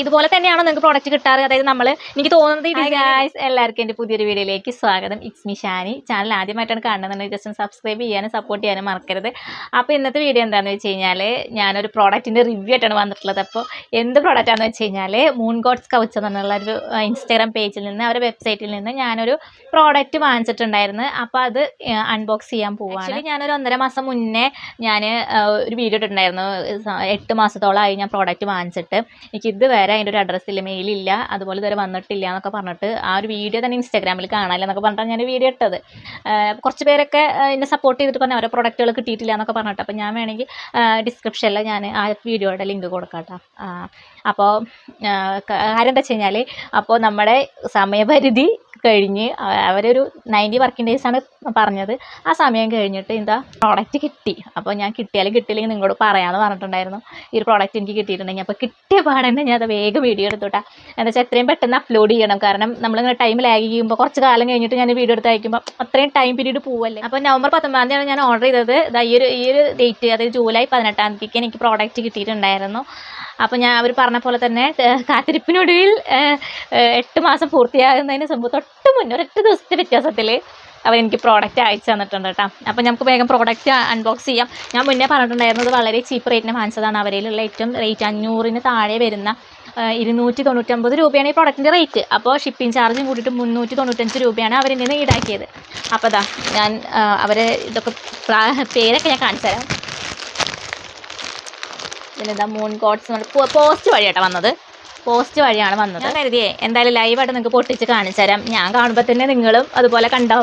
ഇതുപോലെ തന്നെയാണോ നിങ്ങൾക്ക് പ്രോഡക്റ്റ് കിട്ടാറ്? അതായത് നമ്മൾ എനിക്ക് തോന്നുന്നത് ഇത് ഗായ്സ് എല്ലാവർക്കും എന്റെ പുതിയൊരു വീഡിയോയിലേക്ക് സ്വാഗതം. ഇറ്റ്സ് മി ഷാനി ചാനൽ ആദ്യമായിട്ടാണ് കാണുന്നുണ്ടെങ്കിൽ ജസ്റ്റ് സബ്സ്ക്രൈബ് ചെയ്യാനും സപ്പോർട്ട് ചെയ്യാനും മറക്കരുത്. അപ്പോൾ ഇന്നത്തെ വീഡിയോ എന്താണെന്ന് വെച്ച് കഴിഞ്ഞാൽ ഞാനൊരു പ്രോഡക്റ്റിന്റെ റിവ്യൂ ആയിട്ടാണ് വന്നിട്ടുള്ളത്. അപ്പോൾ എന്ത് പ്രോഡക്റ്റ് ആണെന്ന് വെച്ച് കഴിഞ്ഞാൽ മൂൺ ഗോഡ്സ് കൗച്ച് എന്നുള്ള ഒരു ഇൻസ്റ്റാഗ്രാം പേജിൽ നിന്ന് അവരുടെ വെബ്സൈറ്റിൽ നിന്ന് ഞാനൊരു പ്രോഡക്റ്റ് വാങ്ങിച്ചിട്ടുണ്ടായിരുന്നു. അപ്പോൾ അത് അൺബോക്സ് ചെയ്യാൻ പോവാണ്. ഞാനൊരു ഒന്നര മാസം മുന്നേ ഞാൻ ഒരു വീഡിയോ ഇട്ടിട്ടുണ്ടായിരുന്നു. എട്ട് മാസത്തോളമായി ഞാൻ പ്രോഡക്റ്റ് വാങ്ങിച്ചിട്ട്. എനിക്ക് ഇതുവരെ അതിന്റെ ഒരു അഡ്രസ്സില്ല മെയിലില്ല അതുപോലെ ഇതുവരെ വന്നിട്ടില്ല എന്നൊക്കെ പറഞ്ഞിട്ട് ആ ഒരു വീഡിയോ തന്നെ ഇൻസ്റ്റാഗ്രാമിൽ കാണാനില്ല എന്നൊക്കെ പറഞ്ഞിട്ട് ഞാൻ വീഡിയോ ഇട്ടത്. കുറച്ച് പേരൊക്കെ എന്നെ സപ്പോർട്ട് ചെയ്തിട്ട് പറഞ്ഞാൽ ഓരോ പ്രൊഡക്റ്റുകൾ കിട്ടിയിട്ടില്ല എന്നൊക്കെ പറഞ്ഞിട്ട്. അപ്പോൾ ഞാൻ വേണമെങ്കിൽ ഡിസ്ക്രിപ്ഷനിൽ ഞാൻ ആ വീഡിയോയുടെ ലിങ്ക് കൊടുക്കാം അപ്പോൾ കാര്യം എന്താ വെച്ച് കഴിഞ്ഞാൽ അപ്പോൾ നമ്മുടെ സമയപരിധി കഴിഞ്ഞ് അവരൊരു നയന്റി വർക്കിംഗ് ഡേയ്സ് ആണ് പറഞ്ഞത്. ആ സമയം കഴിഞ്ഞിട്ട് എന്താ പ്രോഡക്റ്റ് കിട്ടി. അപ്പോൾ ഞാൻ കിട്ടിയാലും കിട്ടിയില്ലെങ്കിൽ നിങ്ങളോട് പറയാമെന്ന് പറഞ്ഞിട്ടുണ്ടായിരുന്നു. ഈ ഒരു പ്രോഡക്റ്റ് എനിക്ക് കിട്ടിയിട്ടുണ്ടെങ്കിൽ അപ്പോൾ കിട്ടിയ പാടന്നെ ഞാൻ അത് വേഗം വീഡിയോ എടുത്തോട്ടാ. എന്താ വെച്ചാൽ എത്രയും പെട്ടെന്ന് അപ്ലോഡ് ചെയ്യണം. കാരണം നമ്മളിങ്ങനെ ടൈം ലാഗ് ചെയ്യുമ്പോൾ കുറച്ച് കാലം കഴിഞ്ഞിട്ട് ഞാൻ വീഡിയോ എടുത്ത് അയക്കുമ്പോൾ അത്രയും ടൈം പീരീഡ് പോവല്ലേ. അപ്പോൾ നവംബർ പത്തൊമ്പതാം തീയതിയാണ് ഞാൻ ഓർഡർ ചെയ്തത്. ഈ ഒരു ഈ ഒരു ഡേറ്റ് അതായത് ജൂലൈ പതിനെട്ടാം തീയതിക്ക് എനിക്ക് പ്രോഡക്റ്റ് കിട്ടിയിട്ടുണ്ടായിരുന്നു. അപ്പോൾ ഞാൻ അവർ പറഞ്ഞ പോലെ തന്നെ കാത്തിരിപ്പിനൊടുവിൽ എട്ട് മാസം പൂർത്തിയാകുന്നതിന് തൊട്ട് മുന്നേ ഒരൊറ്റ ദിവസത്തെ വ്യത്യാസത്തിൽ അവർ എനിക്ക് പ്രോഡക്റ്റ് അയച്ചു തന്നിട്ടുണ്ട് കേട്ടോ. അപ്പോൾ നമുക്ക് വേഗം പ്രോഡക്റ്റ് അൺബോക്സ് ചെയ്യാം. ഞാൻ മുന്നേ പറഞ്ഞിട്ടുണ്ടായിരുന്നത് വളരെ ചീപ്പ് റേറ്റിന് വാങ്ങിച്ചതാണ്. അവരിലുള്ള ഏറ്റവും റേറ്റ് അഞ്ഞൂറിന് താഴെ വരുന്ന ഇരുന്നൂറ്റി തൊണ്ണൂറ്റൊമ്പത് രൂപയാണ് ഈ പ്രോഡക്റ്റിന്റെ റേറ്റ് അപ്പോൾ ഷിപ്പിംഗ് ചാർജും കൂട്ടിയിട്ട് മുന്നൂറ്റി തൊണ്ണൂറ്റഞ്ച് രൂപയാണ് അവരിൽ നിന്ന് ഈടാക്കിയത്. അപ്പോൾ ഇതാ ഞാൻ അവരെ ഇതൊക്കെ പ്രാ- പേരൊക്കെ ഞാൻ കാണിച്ചു തരാം. പിന്നെന്താ മൂൺ ഗോഡ്സ് പോസ്റ്റ് വഴിയാട്ടോ വന്നത്. പോസ്റ്റ് വഴിയാണ് വന്നത്. ഞാൻ കരുതിയേ എന്തായാലും ലൈവായിട്ട് നിങ്ങൾക്ക് പൊട്ടിച്ച് കാണിച്ചു തരാം. ഞാൻ കാണുമ്പോൾ തന്നെ നിങ്ങളും അതുപോലെ കണ്ടോ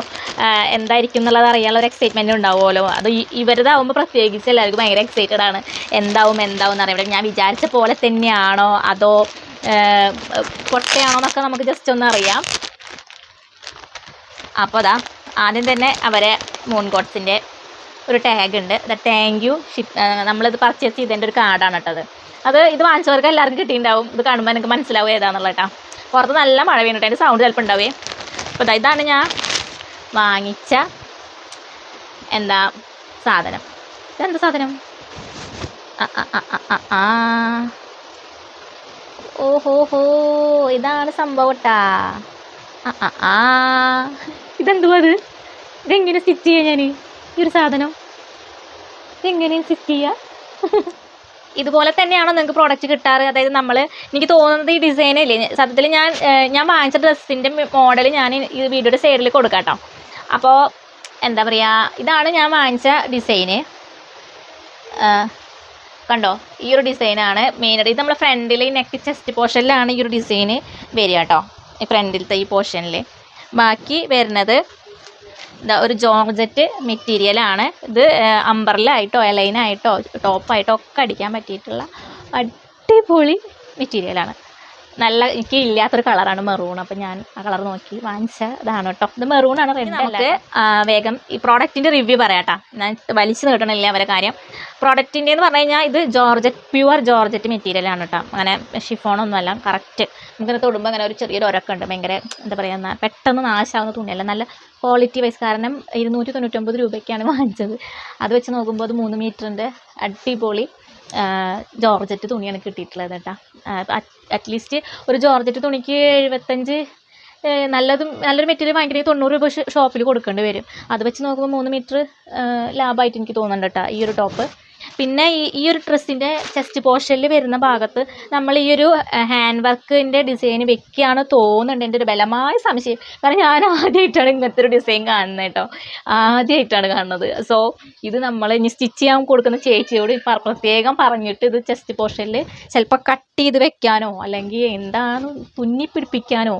എന്തായിരിക്കും എന്നുള്ളത് അറിയാനുള്ള ഒരു എക്സൈറ്റ്മെന്റ് ഉണ്ടാവുമല്ലോ. അത് ഇവരതാവുമ്പോൾ പ്രത്യേകിച്ച് എല്ലാവർക്കും ഭയങ്കര എക്സൈറ്റഡ് ആണ്. എന്താവും എന്താവും എന്ന് അറിയാം ഞാൻ വിചാരിച്ച പോലെ തന്നെയാണോ? അതോ പൊട്ടയാണോ എന്നൊക്കെ നമുക്ക് ജസ്റ്റ് ഒന്ന് അറിയാം. അപ്പോൾ അതാ ആദ്യം തന്നെ അവരെ മൂൺ ഗോഡ്സിന്റെ ഒരു ടാഗ് ഉണ്ട്. താങ്ക് യു ഷിപ്പ് നമ്മളിത് പർച്ചേസ് ചെയ്തതിന്റെ ഒരു കാർഡാണ് കേട്ടത് അത്. ഇത് വാങ്ങിച്ചവർക്ക് എല്ലാവർക്കും കിട്ടിയിട്ടുണ്ടാവും. ഇത് കാണുമ്പോൾ എനിക്ക് മനസ്സിലാവും ഏതാണെന്നുള്ള കേട്ടോ പുറത്ത് നല്ല മഴ വീണിട്ട് അതിന്റെ സൗണ്ട് ചിലപ്പോൾ ഉണ്ടാവേ. അപ്പോൾ ഇതാണ് ഞാൻ വാങ്ങിച്ച എന്താ സാധനം. ഇതെന്താ സാധനം? ആ ആ ഓഹോ ഹോ ഇതാണ് സംഭവം കേട്ടാ ഇതെന്തുവാ അത് ഇതെങ്ങനെ സ്റ്റിച്ച് ചെയ്യാൻ ഞാൻ ഈ ഒരു സാധനം. ഇതെങ്ങനെ സ്റ്റിച്ച് ചെയ്യുക ഇതുപോലെ തന്നെയാണോ നിങ്ങൾക്ക് പ്രോഡക്റ്റ് കിട്ടാറ്? അതായത് നമ്മൾ എനിക്ക് തോന്നുന്നത് ഈ ഡിസൈൻ ഇല്ലേ? സത്യത്തിൽ ഞാൻ ഞാൻ വാങ്ങിച്ച ഡ്രസ്സിന്റെ മോഡൽ ഞാൻ ഈ വീഡിയോയുടെ സൈഡിൽ കൊടുക്കാം കേട്ടോ അപ്പോൾ എന്താ പറയുക ഇതാണ് ഞാൻ വാങ്ങിച്ച ഡിസൈന് കണ്ടോ? ഈ ഒരു ഡിസൈനാണ് മെയിനായിട്ട് ഇത് നമ്മൾ ഫ്രണ്ടിൽ നെക്ക് ചെസ്റ്റ് പോർഷനിലാണ് ഈ ഒരു ഡിസൈന് വരിക കേട്ടോ ഈ ഫ്രണ്ടിലത്തെ ഈ പോർഷനിൽ ബാക്കി വരുന്നത് ഒരു ജോർജറ്റ് മെറ്റീരിയലാണ് ഇത് അമ്പറിലായിട്ടോ എലൈനായിട്ടോ ടോപ്പായിട്ടോ ഒക്കെ അടിക്കാൻ പറ്റിയിട്ടുള്ള അടിപൊളി മെറ്റീരിയലാണ് നല്ല എനിക്ക് ഇല്ലാത്തൊരു കളറാണ് മെറൂൺ. അപ്പൊ ഞാൻ ആ കളർ നോക്കി വാങ്ങിച്ച ഇതാണ് കേട്ടോ ഇത് മെറൂൺ ആണ് നമുക്ക് വേഗം ഈ പ്രോഡക്റ്റിന്റെ റിവ്യൂ പറയാട്ടാ. ഞാൻ വലിച്ചു നീട്ടണില്ല അവരെ കാര്യം. പ്രോഡക്റ്റിന്റെ എന്ന് പറഞ്ഞു കഴിഞ്ഞാൽ ഇത് ജോർജറ്റ് പ്യുവർ ജോർജറ്റ് മെറ്റീരിയൽ മെറ്റീരിയലാണ് കേട്ടോ അങ്ങനെ ഷിഫോണൊന്നുമല്ല കറക്റ്റ്. നമുക്കിങ്ങനെ തൊടുമ്പോൾ അങ്ങനെ ഒരു ചെറിയൊരു ഉരക്കുണ്ട് ഭയങ്കര എന്താ പറയുക പെട്ടെന്ന് നാശാവുന്ന തുണിയല്ല. നല്ല ക്വാളിറ്റി വൈസ് കാരണം ഇരുന്നൂറ്റി തൊണ്ണൂറ്റൊമ്പത് രൂപയ്ക്കാണ് വാങ്ങിച്ചത്. അത് വെച്ച് നോക്കുമ്പോൾ അത് മൂന്ന് മീറ്ററിന്റെ അടിപൊളി ജോർജറ്റ് തുണിയാണ് കിട്ടിയിട്ടുള്ളത് കേട്ടോ. അറ്റ്ലീസ്റ്റ് ഒരു ജോർജറ്റ് തുണിക്ക് എഴുപത്തഞ്ച് നല്ലതും നല്ലൊരു മെറ്റീരിയൽ വാങ്ങിക്കണമെങ്കിൽ തൊണ്ണൂറ് രൂപ ഷോപ്പിൽ കൊടുക്കേണ്ടി വരും. അത് വെച്ച് നോക്കുമ്പോൾ മൂന്ന് മീറ്റർ ലാഭമായിട്ട് എനിക്ക് തോന്നുന്നുണ്ട് കേട്ടോ ഈ ഒരു ടോപ്പ് പിന്നെ ഈ ഈ ഒരു ഡ്രസ്സിന്റെ ചെസ്റ്റ് പോർഷനിൽ വരുന്ന ഭാഗത്ത് നമ്മൾ ഈ ഒരു ഹാൻഡ് വർക്കിന്റെ ഡിസൈൻ വെക്കുകയാണ് തോന്നുന്നുണ്ട്. എന്റെ ഒരു ബലമായ സംശയം. കാരണം ഞാൻ ആദ്യമായിട്ടാണ് ഇങ്ങനത്തെ ഒരു ഡിസൈൻ കാണുന്നത് കേട്ടോ. ആദ്യമായിട്ടാണ് കാണുന്നത്. സോ ഇത് നമ്മൾ ഇനി സ്റ്റിച്ച് ചെയ്യാൻ കൊടുക്കുന്ന ചേച്ചിയോട് പ്രത്യേകം പറഞ്ഞിട്ട് ഇത് ചെസ്റ്റ് പോർഷനിൽ ചിലപ്പോൾ കട്ട് ചെയ്ത് വെക്കാനോ അല്ലെങ്കിൽ എന്താണ് തുന്നി പിടിപ്പിക്കാനോ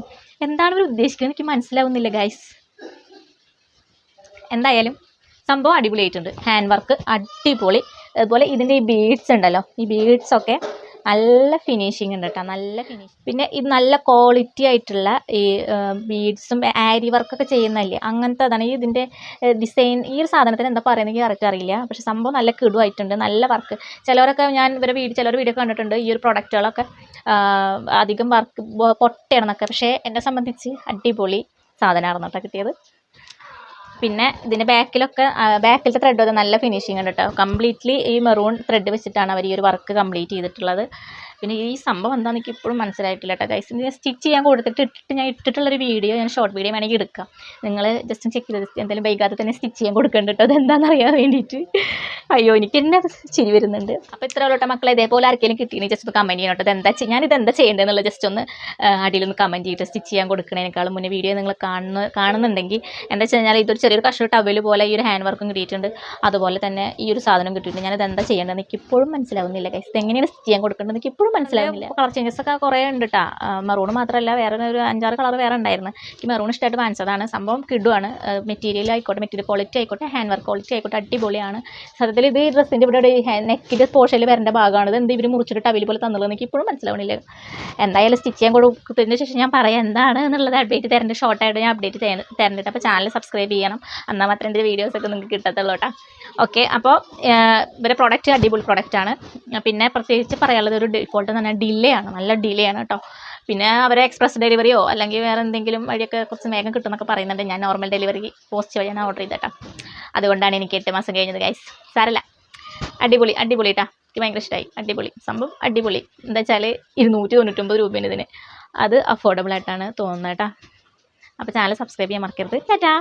എന്താണ് ഇവർ ഉദ്ദേശിക്കുന്നത് എനിക്ക് മനസ്സിലാവുന്നില്ല ഗൈസ് എന്തായാലും സംഭവം അടിപൊളിയായിട്ടുണ്ട്. ഹാൻഡ് വർക്ക് അടിപൊളി. അതുപോലെ ഇതിന്റെ ഈ ബീഡ്സ് ഉണ്ടല്ലോ ഈ ബീഡ്സ് ഒക്കെ നല്ല ഫിനിഷിങ് ഉണ്ട് കേട്ടോ നല്ല ഫിനിഷ് പിന്നെ ഇത് നല്ല ക്വാളിറ്റി ആയിട്ടുള്ള ഈ ബീഡ്സും ആരി വർക്കൊക്കെ ചെയ്യുന്നതല്ലേ? അങ്ങനത്തെ അതാണ്. ഈ ഇതിന്റെ ഡിസൈൻ ഈ ഒരു സാധനത്തിന് എന്താ പറയുന്നത് കറക്റ്റ് അറിയില്ല പക്ഷെ സംഭവം നല്ല കിടുവായിട്ടുണ്ട് നല്ല വർക്ക് ചിലവരൊക്കെ ഞാൻ ഇവരെ വീട് ചിലർ വീഡിയോ കണ്ടിട്ടുണ്ട് ഈ ഒരു പ്രൊഡക്റ്റുകളൊക്കെ അധികം വർക്ക് പൊട്ടയാണെന്നൊക്കെ. പക്ഷേ എന്നെ സംബന്ധിച്ച് അടിപൊളി സാധനമായിരുന്നു കേട്ടോ കിട്ടിയത്. പിന്നെ ഇതിന്റെ ബാക്കിലൊക്കെ ബാക്കിലത്തെ ത്രെഡ് വരെ നല്ല ഫിനിഷിംഗ് ഉണ്ട് കേട്ടോ കംപ്ലീറ്റ്ലി ഈ മെറൂൺ ത്രെഡ് വെച്ചിട്ടാണ് അവർ ഈ ഒരു വർക്ക് കംപ്ലീറ്റ് ചെയ്തിട്ടുള്ളത്. പിന്നെ ഈ സംഭവം എന്താണെന്ന് എനിക്ക് ഇപ്പോഴും മനസ്സിലായിട്ടില്ല കേട്ടോ. ഗൈസ് ഞാൻ സ്റ്റിച്ച് ചെയ്യാൻ കൊടുത്തിട്ട് ഇട്ടിട്ട് ഞാൻ ഇട്ടിട്ടുള്ളൊരു വീഡിയോ ഞാൻ ഷോർട്ട് വീഡിയോ വേണമെങ്കിൽ എടുക്കാം. നിങ്ങൾ ജസ്റ്റ് ചെക്ക് ചെയ്ത്? എന്തായാലും വൈകാതെ തന്നെ സ്റ്റിച്ച് ചെയ്യാൻ കൊടുക്കുന്നുണ്ട് കേട്ടോ? അതെന്താണെന്ന് അറിയാൻ വേണ്ടിയിട്ട്. അയ്യോ എനിക്ക് എന്നെ ചിരി വരുന്നുണ്ട്. അപ്പോൾ ഇത്ര ഉള്ളോട്ടെ മക്കളെ. ഇതേപോലെ ആർക്കെങ്കിലും കിട്ടിയെങ്കിൽ ജസ്റ്റ് ഒന്ന് കമന്റ് ചെയ്യണം കേട്ടോ. എന്താ ഞാൻ ഇത് എന്താ ചെയ്യേണ്ടതെന്നുള്ള ജസ്റ്റ് ഒന്ന് അടിയിലൊന്ന് കമന്റ് ചെയ്തിട്ട് സ്റ്റിച്ച് ചെയ്യാൻ കൊടുക്കണേനേക്കാളും മുന്നേ വീഡിയോ നിങ്ങൾ കാണുന്ന കാണുന്നുണ്ടെങ്കിൽ എന്താ വെച്ച് കഴിഞ്ഞാൽ ഇതൊരു ചെറിയൊരു കഷ്ണം ടവൽ പോലെ ഈ ഒരു ഹാൻഡ് വർക്കും കിട്ടിയിട്ടുണ്ട്. അതുപോലെ തന്നെ ഈ ഒരു സാധനം കിട്ടിയിട്ടുണ്ട്. ഞാനത് എന്താ ചെയ്യേണ്ടതെന്ന് എനിക്ക് ഇപ്പോഴും മനസ്സിലാവുന്നില്ല ഗൈസ് ഇത് എങ്ങനെയാണ് സ്റ്റിച്ച് ചെയ്യാൻ കൊടുക്കേണ്ടത് എനിക്ക് ഇപ്പോഴും മനസ്സിലാവുന്നില്ല. കളർ ചേഞ്ചസ് ഒക്കെ കുറേ ഉണ്ട് കേട്ടോ മെറൂൺ മാത്രമല്ല വേറെ ഒരു അഞ്ചാറ് കളർ വേറെ ഉണ്ടായിരുന്നു. ഈ മെറൂൺ ഇഷ്ടമായിട്ട് വാങ്ങിച്ചതാണ്. സംഭവം കിടുവാണ്. മെറ്റീരിയൽ ആയിക്കോട്ടെ മെറ്റീരിയൽ ക്വാളിറ്റി ആയിക്കോട്ടെ ഹാൻഡ് വർക്ക് ക്വാളിറ്റി ആയിക്കോട്ടെ അടിപൊളിയാണ്. സത്യത്തിൽ ഇത് ഈ ഡ്രസ്സിന്റെ ഇവിടെ നെക്കിന്റെ പോർഷനിൽ വരേണ്ട ഭാഗമാണ്. ഇത് എന്ത് ഇവർ മുറിച്ചിട്ട് ടവിൽ പോലെ തന്നുള്ളത് എനിക്ക് ഇപ്പോഴും മനസ്സിലാവണില്ല. എന്തായാലും സ്റ്റിച്ച് ചെയ്യാൻ കൊടുത്തതിന് ശേഷം ഞാൻ പറയാം എന്താണ് എന്നുള്ളത് അപ്ഡേറ്റ് തരേണ്ട ഷോർട്ടായിട്ട് ഞാൻ അപ്ഡേറ്റ് തരേണ്ടത്. അപ്പോൾ ചാനൽ സബ്സ്ക്രൈബ് ചെയ്യണം. എന്നാൽ മാത്രമേ എന്റെ വീഡിയോസ് ഒക്കെ നിങ്ങൾക്ക് കിട്ടത്തുള്ളൂ കേട്ടോ ഓക്കെ അപ്പോൾ ഇവരെ പ്രോഡക്റ്റ് അടിപൊളി പ്രൊഡക്റ്റാണ് പിന്നെ പ്രത്യേകിച്ച് പറയാനുള്ളത് ഒരു ഡിഫോൾട്ട് തന്നെ ഡിലേ ആണ്. നല്ല ഡിലേ ആണ് കേട്ടോ പിന്നെ അവരെ എക്സ്പ്രസ് ഡെലിവറിയോ അല്ലെങ്കിൽ വേറെ എന്തെങ്കിലും വഴിയൊക്കെ കുറച്ച് വേഗം കിട്ടുമെന്നൊക്കെ പറയുന്നുണ്ട്. ഞാൻ നോർമൽ ഡെലിവറി പോസ്റ്റ് വഴിയാണ് ഓർഡർ ചെയ്തേട്ടാ അതുകൊണ്ടാണ് എനിക്ക് എട്ട് മാസം കഴിഞ്ഞത് ഗൈസ് സാരല്ല. അടിപൊളി അടിപൊളി കേട്ടോ എനിക്ക് ഭയങ്കര ഇഷ്ടമായി അടിപൊളി. സംഭവം അടിപൊളി. എന്താ വെച്ചാൽ ഇരുന്നൂറ്റി തൊണ്ണൂറ്റൊമ്പത് രൂപേന്റെ ഇതിന്. അത് അഫോർഡബിൾ ആയിട്ടാണ് തോന്നുന്നത് കേട്ടോ അപ്പോൾ ചാനൽ സബ്സ്ക്രൈബ് ചെയ്യാൻ മറക്കരുത്. ടാറ്റാ.